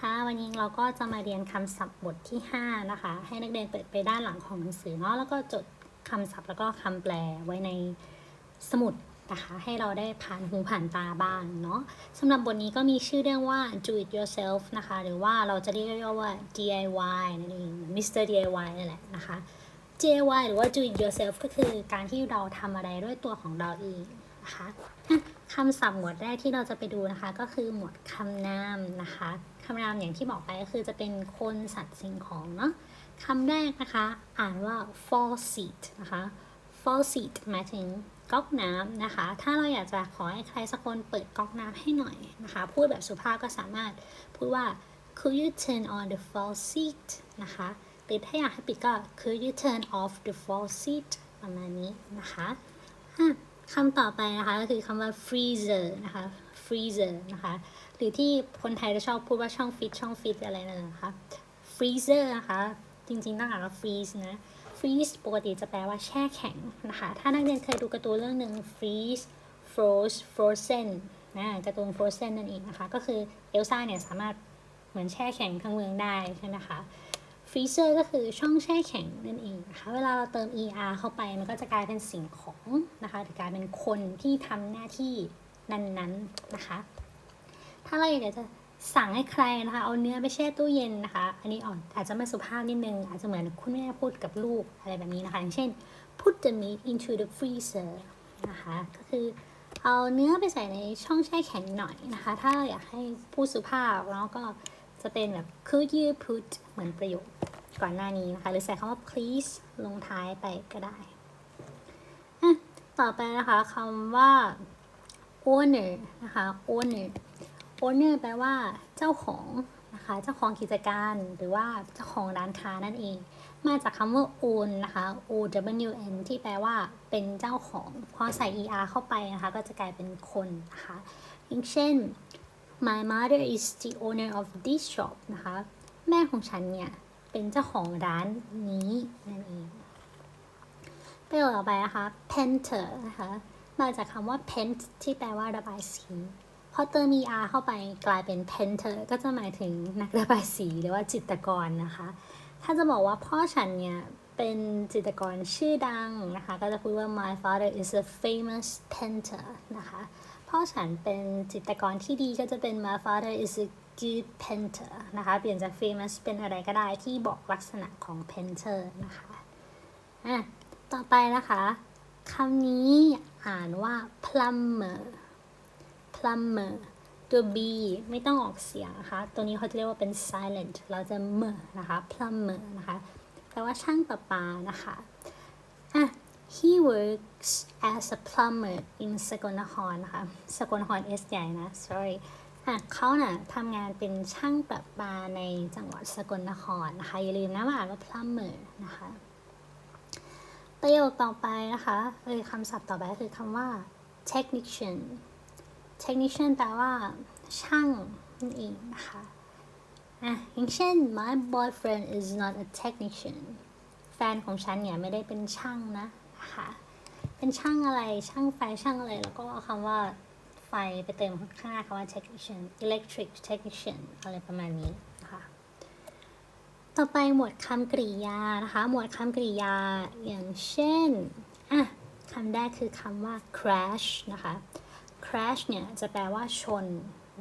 คะวันนี้เราก็จะมาเรียนคำศัพท์บทที่ 5 นะคะ ให้นักเรียนเปิดไปด้านหลังของหนังสือเนาะแล้วก็จดคำศัพท์แล้วก็คำแปลไว้ในสมุดนะคะให้เราได้ผ่านหูผ่านตาบ้างเนาะสำหรับบทนี้ก็มีชื่อเรื่องว่า do it yourself นะคะ หรือว่าเราจะเรียกย่อว่า DIY นั่นเอง Mr. DIY นั่นแหละนะคะ DIY หรือว่า do it yourself ก็คือการที่เราทำอะไรด้วยตัวของเราเองนะคะ คำศัพท์หมวดแรกที่เราจะไปดูนะคะ ก็คือหมวดคำนามนะคะคำนามอย่างที่บอกไปก็คือจะเป็นคนสัตว์สิ่งของเนาะคำแรกนะคะ อ่านว่า faucet นะคะ faucet หมายถึงก๊อกน้ำนะคะ ถ้าเราอยากจะขอให้ใครสักคนเปิดก๊อกน้ำให้หน่อยนะคะ พูดแบบสุภาพก็สามารถพูดว่า could you turn on the faucet นะคะหรือถ้าอยากให้ปิดก็ could you turn off the faucet ประมาณนี้นะคะอะ คำต่อไปนะคะก็คือคำว่า freezer นะคะ freezer นะคะ หรือที่คนไทยจะชอบพูดว่าช่องฟิตช่องฟิตอะไรนั่นนะคะ freezer นะคะ จริงๆต้องอ่านว่า freeze นะ freeze ปกติจะแปลว่าแช่แข็งนะคะ ถ้านักเรียนเคยดูการ์ตูนเรื่องหนึ่ง freeze froze frozen นะการ์ตูน frozen นั่นเองนะคะ ก็คือเอลซ่าเนี่ยสามารถเหมือนแช่แข็งทั้งเมืองได้ใช่ไหมคะ freezer ก็คือช่องแช่แข็งนั่นเองนะคะ เวลาเราเติม er เข้าไปมันก็จะกลายเป็นสิ่งของนะคะหรือกลายเป็นคนที่ทำหน้าที่นั้นๆนะคะ ถ้าเราอยากจะสั่งให้ใครนะคะเอาเนื้อไปแช่ตู้เย็นนะคะ อันนี้อ่อนอาจจะไม่สุภาพนิดนึง อาจจะเหมือนคุณแม่พูดกับลูกอะไรแบบนี้นะคะ อย่างเช่น put the meat into the freezer นะคะก็คือเอาเนื้อไปใส่ในช่องแช่แข็งหน่อยนะคะ ถ้าอยากให้พูดสุภาพแล้วก็จะเป็นแบบ could you put เหมือนประโยค ก่อนหน้านี้นะคะ หรือใส่คำว่า please ลงท้ายไปก็ได้ ต่อไปนะคะคำว่า owner นะคะ owner owner แปลว่าเจ้าของนะคะ เจ้าของกิจการหรือว่าเจ้าของร้านค้านั่นเอง มาจากคำว่า own นะคะ o w n ที่แปลว่าเป็นเจ้าของ พอใส่ er เข้าไปนะคะ ก็จะกลายเป็นคนนะคะอย่างเช่น my mother is the owner of this shop นะคะ แม่ของฉันเนี่ย เป็นเจ้าของร้านนี้นั่นเองประโยคต่อไปนะคะ painter นะคะ มาจากคำว่า paint ที่แปลว่าระบายสีพอเติม er เข้าไปกลายเป็น painter ก็จะหมายถึงนักระบายสีหรือว่าจิตรกรนะคะ ถ้าจะบอกว่าพ่อฉันเนี่ยเป็นจิตรกรชื่อดังนะคะ ก็จะพูดว่า my father is a famous painter นะคะ พ่อฉันเป็นจิตรกรที่ดีก็จะเป็น my father is a G painter นะคะ เปลี่ยนจาก famous เป็นอะไรก็ได้ที่บอกลักษณะของ painter นะคะอะต่อไปนะคะคำนี้อ่านว่า plumber plumber ตัว b ไม่ต้องออกเสียงนะคะ ตัวนี้เขาจะเรียกว่าเป็น silent เราจะเมอนะคะ plumber นะคะแปลว่าช่างประปานะคะอะ he works as a plumber in สกลนครนะคะ สกลนคร S ใหญ่นะ sorry อะเขาน่ะทำงานเป็นช่างประปาในจังหวัดสกลนครนะคะ อย่าลืมนะว่าอ่านว่า plumber นะคะ ประโยคต่อไปนะคะเอยคำศัพท์ต่อไปคือคำว่า technician technician แปลว่า ช่างนั่นเองนะคะอะอย่างเช่น my boyfriend is not a technician แฟนของฉันเนี่ยไม่ได้เป็นช่างนะนะคะเป็นช่างอะไรช่างไฟช่างอะไรแล้วก็คำว่า ไฟไปเติมข้างหน้าคำว่า technician electric technician อะไรประมาณนี้นะคะต่อไปหมวดคำกริยานะคะ หมวดคำกริยาอย่างเช่นอะคำแรกคือคำว่า crash นะคะ crash เนี่ยจะแปลว่าชน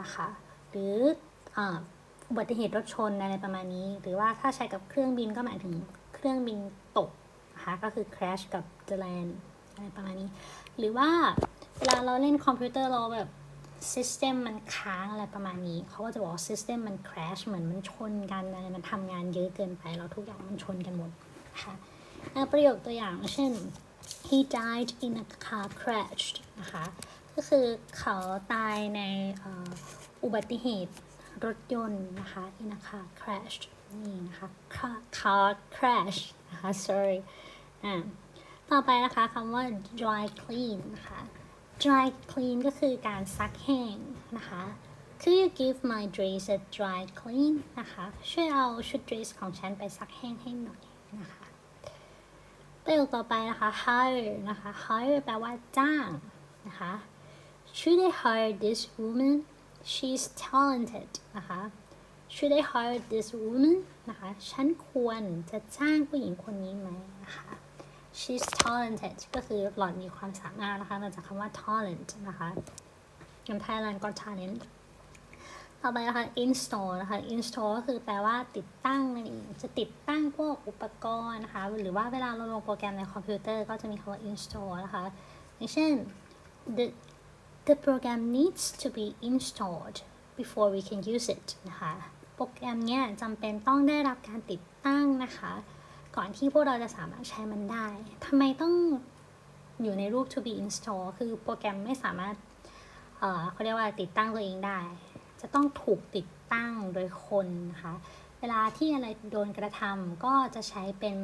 นะคะ หรืออ่าอุบัติเหตุรถชนอะไรประมาณนี้ หรือว่าถ้าใช้กับเครื่องบินก็หมายถึงเครื่องบินตกนะคะก็คือ crash กับ land อะไรประมาณนี้ หรือว่า เวลาเราเล่นคอมพิวเตอร์เราแบบ system มันค้างอะไรประมาณนี้ เขาก็จะบอกว่า system มัน crash เหมือนมันชนกันอะไรมันทำงานเยอะเกินไปแล้วทุกอย่างมันชนกันหมดค่ะประโยคตัวอย่างเช่น he died in a car crash นะคะก็คือเขาตายในอุบัติเหตุรถยนต์นะคะ in a car crash นี่นะคะ car car crash นะคะ sorry อ่าต่อไปนะคะคำว่า dry clean นะคะ dry clean ก็คือการซักแห้งนะคะ Could you give my dress a dry clean นะคะ ช่วยเอาชุด dress ของฉันไปซักแห้งให้หน่อยนะคะประโยคต่อไปนะคะ hire นะคะ hire แปลว่าจ้างนะคะ Should I hire this woman? She's talented นะคะ should I hire this woman นะคะ ฉันควรจะจ้างผู้หญิงคนนี้ไหมนะคะ she's talented ก็คือหล่อนมีความสามารถนะคะมาจากคำว่า talent นะคะในไทยแลนด์ก็ talent ต่อไปนะคะ install นะคะ install ก็คือแปลว่าติดตั้งนั่นเองจะติดตั้งพวกอุปกรณ์นะคะ หรือว่าเวลาเราลงโปรแกรมในคอมพิวเตอร์ก็จะมีคำว่า install นะคะอย่างเช่น the the program needs to be installed before we can use it นะคะ โปรแกรมเนี้ยจำเป็นต้องได้รับการติดตั้งนะคะ ก่อนที่พวกเราจะสามารถใช้มันได้ทำไมต้องอยู่ในรูป to be install คือโปรแกรมไม่สามารถเเขาเรียกว่าติดตั้งตัวเองได้ จะต้องถูกติดตั้งโดยคนนะคะ เวลาที่อะไรโดนกระทำก็จะใช้เป็น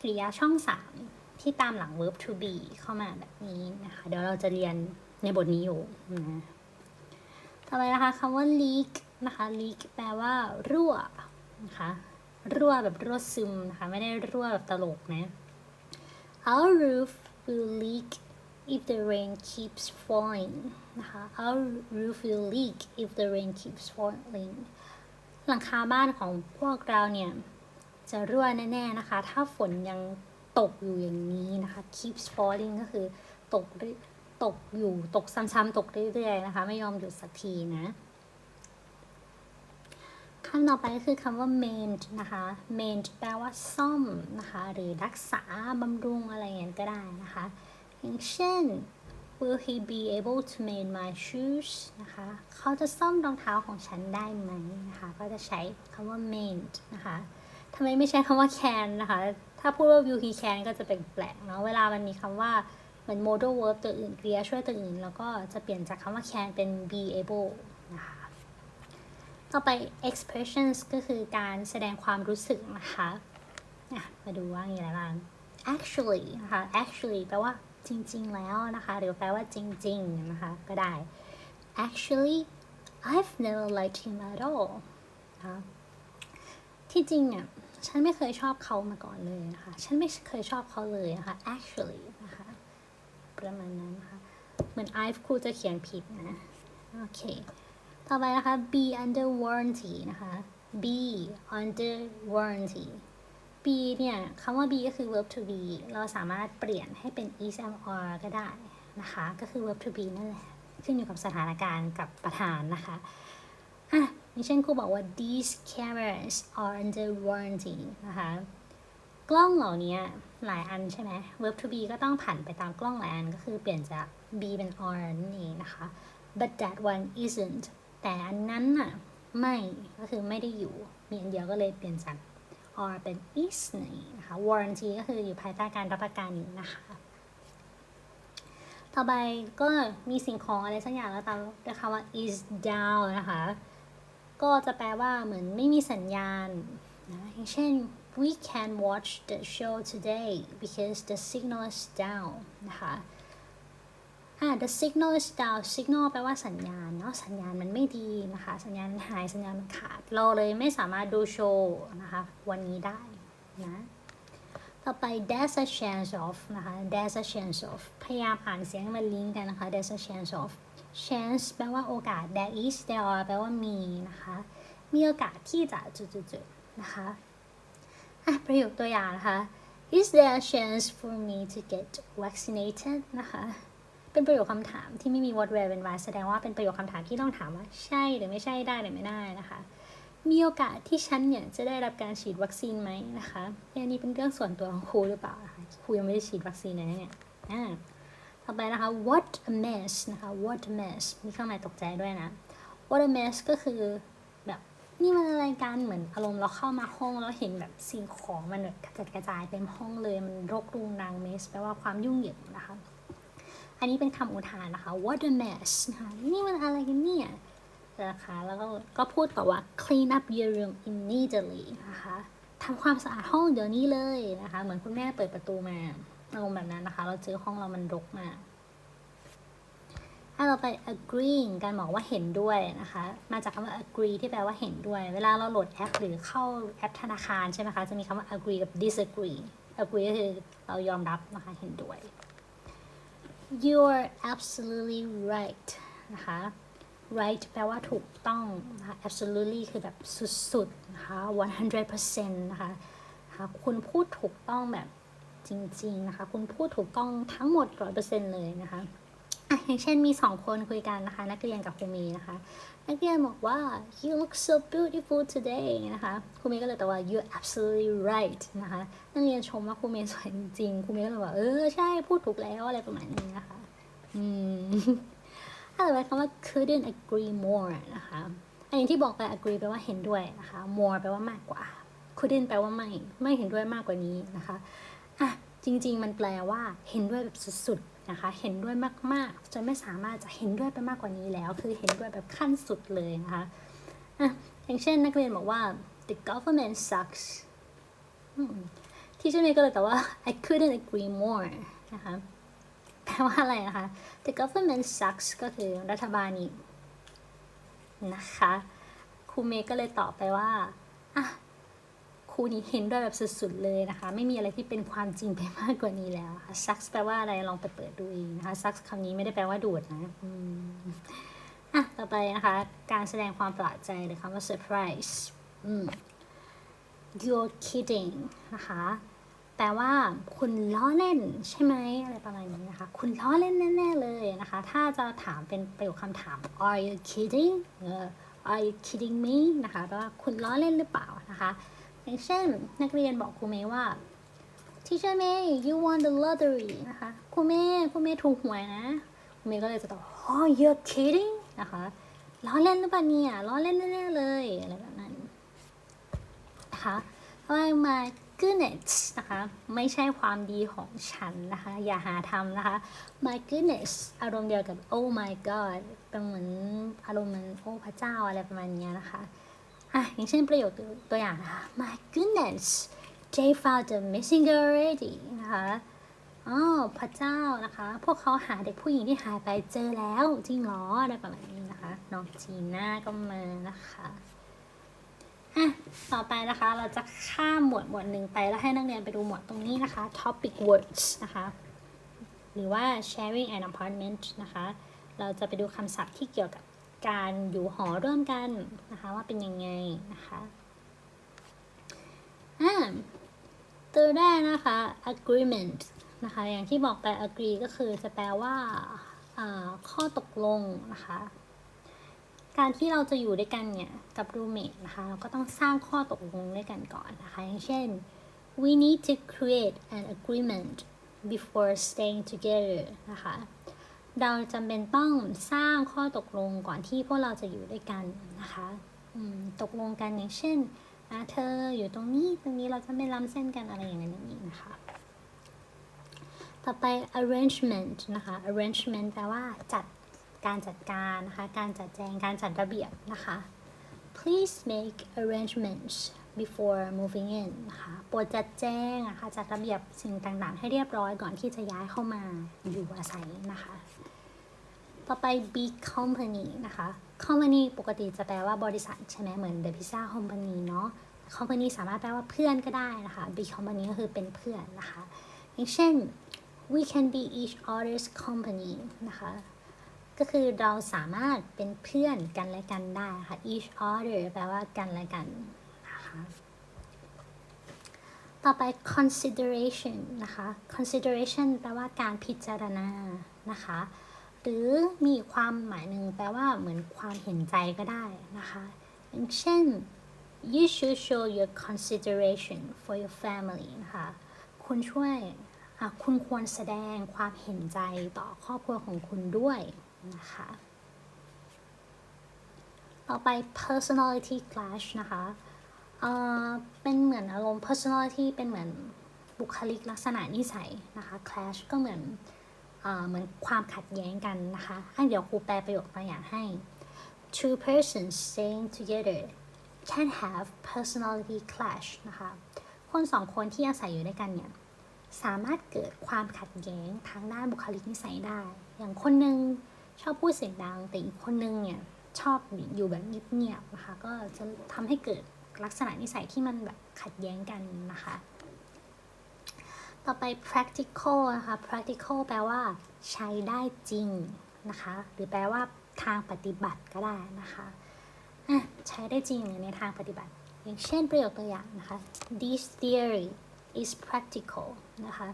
กริยาช่องสามที่ตามหลัง verb to be เข้ามาแบบนี้นะคะ เดี๋ยวเราจะเรียนในบทนี้อยู่นะต่อไปนะคะคำว่า leak นะคะ leak แปลว่ารั่วนะคะ รั่วแบบรั่วซึมนะคะ ไม่ได้รั่วแบบตลกนะ Our roof will leak if the rain keeps falling นะคะ Our roof will leak if the rain keeps falling หลังคาบ้านของพวกเราเนี่ย จะรั่วแน่ๆนะคะ ถ้าฝนยังตกอยู่อย่างนี้นะคะ keeps falling ก็คือตกเรื่อยตกอยู่ตกซ้ำๆตกเรื่อยๆนะคะ ไม่ยอมหยุดสักทีนะำต่อไปก็คือคำว่า mend นะคะ mend แปลว่าซ่อมนะคะ หรือรักษาบำรุงอะไรอย่างนี้ก็ได้นะคะ อย่างเช่น will he be able to mend my shoes นะคะ เขาจะซ่อมรองเท้าของฉันได้ไหมนะคะ ก็จะใช้คำว่า mend นะคะทำไมไม่ใช้คำว่า can นะคะ ถ้าพูดว่า will he can ก็จะแปลกๆเนาะ เวลามันมีคำว่าเหมือน modal verb ตัวอื่น กริยาช่วยตัวอื่น แล้วก็จะเปลี่ยนจากคำว่า can เป็น be able นะคะ ต่อไป expressions ก็คือการแสดงความรู้สึกนะคะอะมาดูว่ามีอะไรบ้าง actually นะคะ actually แปลว่าจริง ๆ แล้วนะคะ หรือแปลว่าจริง ๆ นะคะ ก็ได้ actually I've never liked him at all นะคะที่จริงอะฉันไม่เคยชอบเขามาก่อนเลยนะคะ ฉันไม่เคยชอบเขาเลยนะคะ actually นะคะ ประมาณนั้นนะคะ เหมือน I've ครูจะเขียนผิดนะ โอเค ต่อไปนะคะ be under warranty นะคะ be under warranty be เนี่ยคำว่า be ก็คือ verb to be เราสามารถเปลี่ยนให้เป็น is am or ก็ได้นะคะ ก็คือ verb to be นั่นแหละ ขึ้นอยู่กับสถานการณ์กับประธานนะคะอะอย่างเช่นครูบอกว่า these cameras are under warranty นะคะ กล้องเหล่านี้หลายอันใช่ไหม verb to be ก็ต้องผันไปตามกล้องหลายอัน ก็คือเปลี่ยนจาก be เป็น are นั่นเองนะคะ but that one isn't แต่อันนั้นน่ะไม่ก็คือไม่ได้อยู่ มีอันเดียวก็เลยเปลี่ยนจาก are เป็น is นั่นะคะ warranty ก็คืออยู่ภายใต้การรับประกันนะคะ ต่อไปก็มีสิ่งของอะไรสักอย่างแล้วตามด้วยคำว่า is down นะคะ ก็จะแปลว่าเหมือนไม่มีสัญญาณนะเช่น we can watch the show today because the signal is down นะคะ อ่า the signal is down signal แปลว่าสัญญาณเนาะสัญญาณมันไม่ดีนะคะ สัญญาณมันหายสัญญาณมันขาด เราเลยไม่สามารถดูโชว์นะคะ วันนี้ได้นะต่อไป there's a chance of นะคะ there's a chance of พยายามอ่านเสียงมันลิงก์กันนะคะ there's a chance of chance แปลว่าโอกาส there is there are แปลว่ามีนะคะ มีโอกาสที่จะจุดๆๆนะคะอะประโยคตัวอย่างนะคะ is there a chance for me to get vaccinated นะคะ เป็นประโยคคำถามที่ไม่มี what where เป็น why แสดงว่าเป็นประโยคคำถามที่ต้องถามว่า ใช่หรือไม่ใช่ได้หรือไม่ได้นะคะ มีโอกาสที่ฉันเนี่ยจะได้รับการฉีดวัคซีนไหมนะคะอันนี้เป็นเรื่องส่วนตัวของครูหรือเปล่าครูยังไม่ได้ฉีดวัคซีนนะเนี่ยอ่าต่อไปนะคะ what a mess นะคะ what a mess มีเครื่องหมายตกใจด้วยนะ what a mess ก็คือแบบนี่มันอะไรกันเหมือนอารมณ์เราเข้ามาห้องแล้วเห็นแบบสิ่งของมันแบบกระจัดกระจายเต็มห้องเลยมันรกรุงรัง mess แปลว่าความยุ่งเหยิงนะคะ อันนี้เป็นคำอุทานนะคะ what a mess นะคะนี่มันอะไรกันเนี่ยนะคะแล้วก็ก็พูดต่อว่า clean up your room immediately นะคะทำความสะอาดห้องเดี๋ยวนี้เลยนะคะ เหมือนคุณแม่เปิดประตูมาอารมณ์แบบนั้นนะคะ เราเจอห้องเรามันรกมากถ้าเราไป agreeing การบอกว่าเห็นด้วยนะคะ มาจากคำว่า agree ที่แปลว่าเห็นด้วย เวลาเราโหลดแอป หรือเข้าแอปธนาคารใช่ไหมคะ จะมีคำว่า agree กับ disagree agree ก็คือเรายอมรับนะคะ เห็นด้วย you're absolutely right นะคะ right แปลว่าถูกต้องนะคะ absolutely คือแบบสุดๆนะคะ 100%นะคะนะคะคุณพูดถูกต้องแบบจริงๆนะคะ คุณพูดถูกต้องทั้งหมด 100%เลยนะคะ อะอย่างเช่นมีสองคนคุยกันนะคะ นักเรียนกับครูเมย์นะคะ นักเรียนบอกว่า you look so beautiful today นะคะครูเมย์ก็เลยตอบว่า you absolutely right นะคะนักเรียนชมว่าครูเมย์สวยจริงครูเมย์ก็เลยบอกเออใช่พูดถูกแล้วอะไรประมาณนี้นะคะอืมถ้าต่อไปคำว่า couldn't agree more นะคะอันนี้ที่บอกไป agree แปลว่าเห็นด้วยนะคะ more แปลว่ามากกว่า couldn't แปลว่าไม่ ไม่เห็นด้วยมากกว่านี้นะคะอะ จริง ๆ มันแปลว่าเห็นด้วยแบบสุดๆนะคะ เห็นด้วยมากๆ จนไม่สามารถจะเห็นด้วยไปมากกว่านี้แล้ว คือเห็นด้วยแบบขั้นสุดเลยนะคะอะอย่างเช่นนักเรียนบอกว่า the government sucks ที่เช่นนี้ก็เลยแต่ว่า I couldn't agree more นะคะแปลว่าอะไรนะคะ the government sucks ก็คือรัฐบาลนี่นะคะครูเมย์ก็เลยตอบไปว่าอะ ครูนี้เห็นด้วยแบบสุดๆเลยนะคะ ไม่มีอะไรที่เป็นความจริงไปมากกว่านี้แล้วค่ะ sucks แปลว่าอะไรลองไปเปิดดูเองนะคะ sucks คำนี้ไม่ได้แปลว่าดูดนะอะต่อไปนะคะ การแสดงความประหลาดใจหรือคำว่า surprise อืม you're kidding นะคะ แปลว่าคุณล้อเล่นใช่ไหมอะไรประมาณนี้นะคะ คุณล้อเล่นแน่ๆเลยนะคะ ถ้าจะถามเป็นประโยคคำถาม are you kidding เออ are you kidding me นะคะแปลว่าคุณล้อเล่นหรือเปล่านะคะ อย่างเช่น นักเรียนบอกครูเมย์ว่า teacher May you won the lottery นะคะครูเมย์ครูเมย์ถูกหวยนะครูเมย์ก็เลยจะตอบ oh you're kidding นะคะล้อเล่นหรือเปล่าเนี่ยล้อเล่นแน่ๆเลยอะไรแบบนั้นนะคะเพราะว่า my goodness นะคะ ไม่ใช่ความดีของฉันนะคะ อย่าหาทำนะคะ my goodness อารมณ์เดียวกับ oh my god เป็นเหมือนอารมณ์เหมือนโอ้พระเจ้าอะไรประมาณนี้นะคะ อะอย่างเช่นประโยคตัวอย่างนะคะ my goodness they found the missing girl already นะคะอ๋อพระเจ้านะคะ พวกเขาหาเด็กผู้หญิงที่หายไปเจอแล้วจริงเหรออะไรประมาณนี้นะคะ น้องจีน่าก็มานะคะอะต่อไปนะคะเราจะข้ามหมวดหมวดหนึ่งไปแล้วให้นักเรียนไปดูหมวดตรงนี้นะคะ topic words นะคะ หรือว่า sharing an apartment นะคะ เราจะไปดูคำศัพท์ที่เกี่ยวกับ การอยู่หอร่วมกันนะคะว่าเป็นยังไงนะคะอ่าตัวแรกนะคะ agreement นะคะอย่างที่บอกไป agree ก็คือจะแปลว่าข้อตกลงนะคะการที่เราจะอยู่ด้วยกันเนี่ยกับ roommate นะคะเราก็ต้องสร้างข้อตกลงด้วยกันก่อนนะคะอย่างเช่น we need to create an agreement before staying together นะคะ เราจำเป็นต้องสร้างข้อตกลงก่อนที่พวกเราจะอยู่ด้วยกันนะคะตกลงกันอย่างเช่นเธออยู่ตรงนี้ตรงนี้เราจะไม่ล้ำเส้นกันอะไรอย่างนั้นอย่างนี้นะคะ ต่อไป arrangement นะคะ arrangement แปลว่าจัดการจัดการนะคะ การจัดแจงการจัดระเบียบนะคะ please make arrangements before moving in นะคะโปรดจัดแจงนะคะจัดระเบียบสิ่งต่างๆ ให้เรียบร้อยก่อนที่จะย้ายเข้ามาอยู่อาศัยนะคะ ต่อไป big company นะคะ company ปกติจะแปลว่าบริษัทใช่ไหมเหมือน the pizza company เนาะ company สามารถแปลว่าเพื่อนก็ได้นะคะ big company ก็คือเป็นเพื่อนนะคะ อย่างเช่น we can be each other's company นะคะ ก็คือเราสามารถเป็นเพื่อนกันและกันได้ค่ะ each other แปลว่ากันและกันนะคะต่อไป consideration นะคะ consideration แปลว่าการพิจารณานะคะ หรือมีความหมายหนึ่งแปลว่าเหมือนความเห็นใจก็ได้นะคะอย่างเช่น you should show your consideration for your family นะคะคุณช่วยคุณควรแสดงความเห็นใจต่อครอบครัวของคุณด้วยนะคะต่อไป personality clash นะคะเอ่อเป็นเหมือนอารมณ์ personality เป็นเหมือนบุคลิกลักษณะนิสัยนะคะ clash ก็เหมือน เอ่อเหมือนความขัดแย้งกันนะคะอะเดี๋ยวครูแปลประโยคตัวอย่างให้ two persons staying together can have personality clash นะคะ คนสองคนที่อาศัยอยู่ด้วยกันเนี่ย สามารถเกิดความขัดแย้งทางด้านบุคลิกนิสัยได้ อย่างคนหนึ่งชอบพูดเสียงดัง แต่อีกคนหนึงเนี่ย ชอบอยู่แบบเงียบๆนะคะ ก็จะทำให้เกิดลักษณะนิสัยที่มันแบบขัดแย้งกันนะคะ ต่อไป practical นะคะ practical แปลว่า ใช้ได้จริงนะคะ หรือแปลว่าทางปฏิบัติก็ได้นะคะะใช้ได้จริงในทางปฏิบัติ อย่างเช่นประโยคตัวอย่างนะคะ this theory is practical นะคะ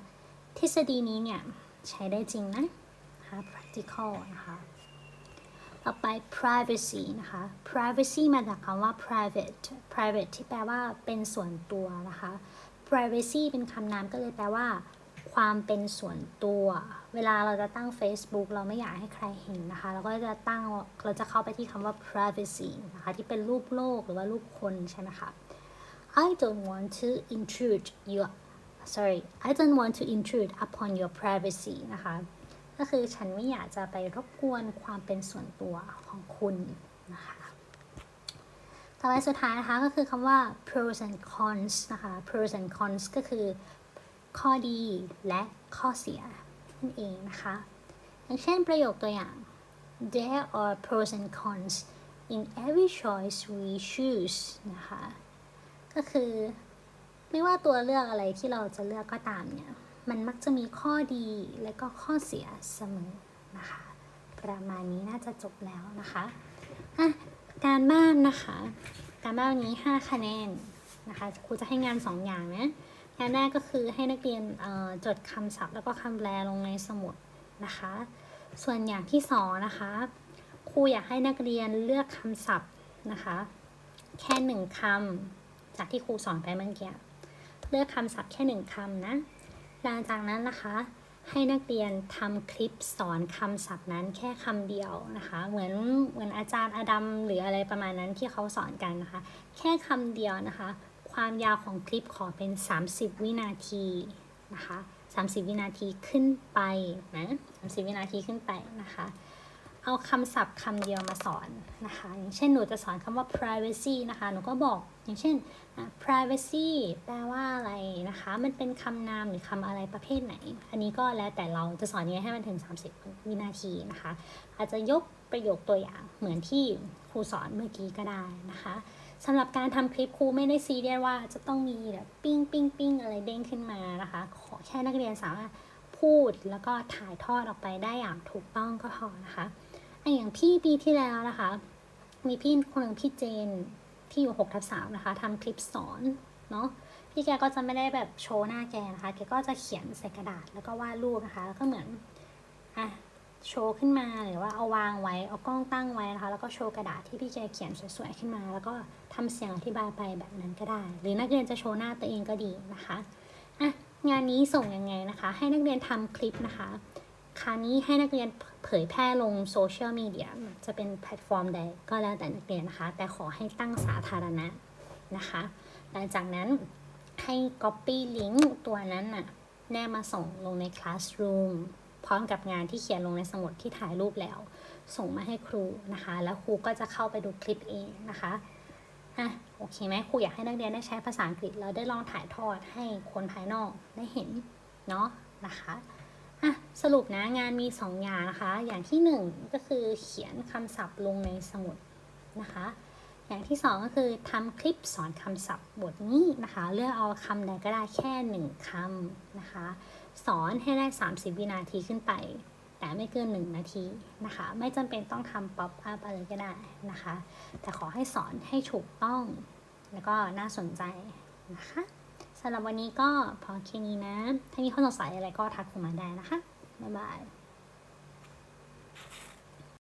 ทฤษฎีนี้เนี่ย ใช้ได้จริงนะนะคะ practical นะคะ ต่อไป privacy นะคะ privacy มาจากคำว่า private private ที่แปลว่าเป็นส่วนตัวนะคะ privacy เป็นคำนามก็เลยแปลว่า ความเป็นส่วนตัว เวลาเราจะตั้ง Facebook เราไม่อยากให้ใครเห็นนะคะ เราก็จะตั้งเราจะเข้าไปที่คำว่า privacy นะคะ ที่เป็นรูปโลกหรือว่ารูปคนใช่ไหมคะ I don't want to intrude your sorry I don't want to intrude upon your privacy นะคะ ก็คือฉันไม่อยากจะไปรบกวนความเป็นส่วนตัวของคุณนะคะ ต่อไปสุดท้ายนะคะก็คือคำว่า pros and cons นะคะ pros and cons ก็คือข้อดีและข้อเสียนั่นเองนะคะ อย่างเช่นประโยคตัวอย่าง there are pros and cons in every choice we choose นะคะ ก็คือไม่ว่าตัวเลือกอะไรที่เราจะเลือกก็ตามเนี่ย มันมักจะมีข้อดีและก็ข้อเสียเสมอนะคะ ประมาณนี้น่าจะจบแล้วนะคะอะ การบ้านนะคะ การบ้านวันนี้ 5 คะแนนนะคะครูจะให้งาน 2 อย่างนะงานแรกก็คือให้นักเรียนจดคำศัพท์แล้วก็คำแปลลงในสมุดนะคะ ส่วนอย่างที่สองนะคะครูอยากให้นักเรียนเลือกคำศัพท์นะคะ แค่หนึ่งคำจากที่ครูสอนไปเมื่อกี้เลือกคำศัพท์แค่หนึ่งคำนะหลังจากนั้นนะคะ ให้นักเรียนทำคลิปสอนคำศัพท์นั้นแค่คำเดียวนะคะ เหมือนเหมือนอาจารย์อดัมหรืออะไรประมาณนั้นที่เขาสอนกันนะคะ แค่คำเดียวนะคะ ความยาวของคลิปขอเป็น 30 วินาทีนะคะ 30 วินาทีขึ้นไปนะ30 วินาทีขึ้นไปนะคะ เอาคำศัพท์คำเดียวมาสอนนะคะ อย่างเช่นหนูจะสอนคำว่า privacy นะคะ หนูก็บอกอย่างเช่น privacy แปลว่าอะไรนะคะ มันเป็นคำนามหรือคำอะไรประเภทไหน อันนี้ก็แล้วแต่เราจะสอนยังไงให้มันถึง 30 วินาทีนะคะ อาจจะยกประโยคตัวอย่างเหมือนที่ครูสอนเมื่อกี้ก็ได้นะคะสำหรับการทำคลิปครูไม่ได้ซีเรียสว่าจะต้องมีแบบปิ้งปิ้งปิ้งอะไรเด้งขึ้นมานะคะ ขอแค่นักเรียนสามารถพูดแล้วก็ถ่ายทอดออกไปได้อย่างถูกต้องก็พอนะคะ ออย่างพี่ปีที่แล้วนะคะ มีพี่คนหนึ่งพี่เจนที่อยู่6ทับสามนะคะทำคลิปสอนเนาะพี่แกก็จะไม่ได้แบบโชว์หน้าแกนะคะ แกก็จะเขียนใส่กระดาษแล้วก็วาดรูปนะคะ แล้วก็เหมือนอะโชว์ขึ้นมาหรือว่าเอาวางไว้เอากล้องตั้งไว้นะคะ แล้วก็โชว์กระดาษที่พี่แกเขียนสวยๆขึ้นมา แล้วก็ทำเสียงอธิบายไปแบบนั้นก็ได้ หรือนักเรียนจะโชว์หน้าตัวเองก็ดีนะคะอะงานนี้ส่งยังไงนะคะ ให้นักเรียนทำคลิปนะคะ คราวนี้ให้นักเรียนเผยแพร่ลงโซเชียลมีเดียจะเป็นแพลตฟอร์มใดก็แล้วแต่นักเรียนนะคะ แต่ขอให้ตั้งสาธารณะนะคะ หลังจากนั้นให้ Copy ลิงก์ตัวนั้นน่ะแนบมาส่งลงใน Classroom พร้อมกับงานที่เขียนลงในสมุดที่ถ่ายรูปแล้ว ส่งมาให้ครูนะคะ แล้วครูก็จะเข้าไปดูคลิปเองนะคะอะโอเคไหมครูอยากให้นักเรียนได้ใช้ภาษาอังกฤษ แล้วได้ลองถ่ายทอดให้คนภายนอกได้เห็นเนาะนะคะ อะสรุปนะงานมี 2 อย่างนะคะ อย่างที่ 1 ก็คือเขียนคำศัพท์ลงในสมุดนะคะ อย่างที่ 2 ก็คือทำคลิปสอนคำศัพท์บทนี้นะคะ เลือกเอาคำใดก็ได้แค่ 1คำนะคะ สอนให้ได้ 30 วินาทีขึ้นไป แต่ไม่เกิน 1 นาทีนะคะ ไม่จำเป็นต้องทำป๊อปอัพอะไรก็ได้นะคะ แต่ขอให้สอนให้ถูกต้อง แล้วก็น่าสนใจนะคะ สำหรับวันนี้ก็พอแค่นี้นะ ถ้ามีข้อสงสัยอะไรก็ทักผมมาได้นะคะ บ๊ายบาย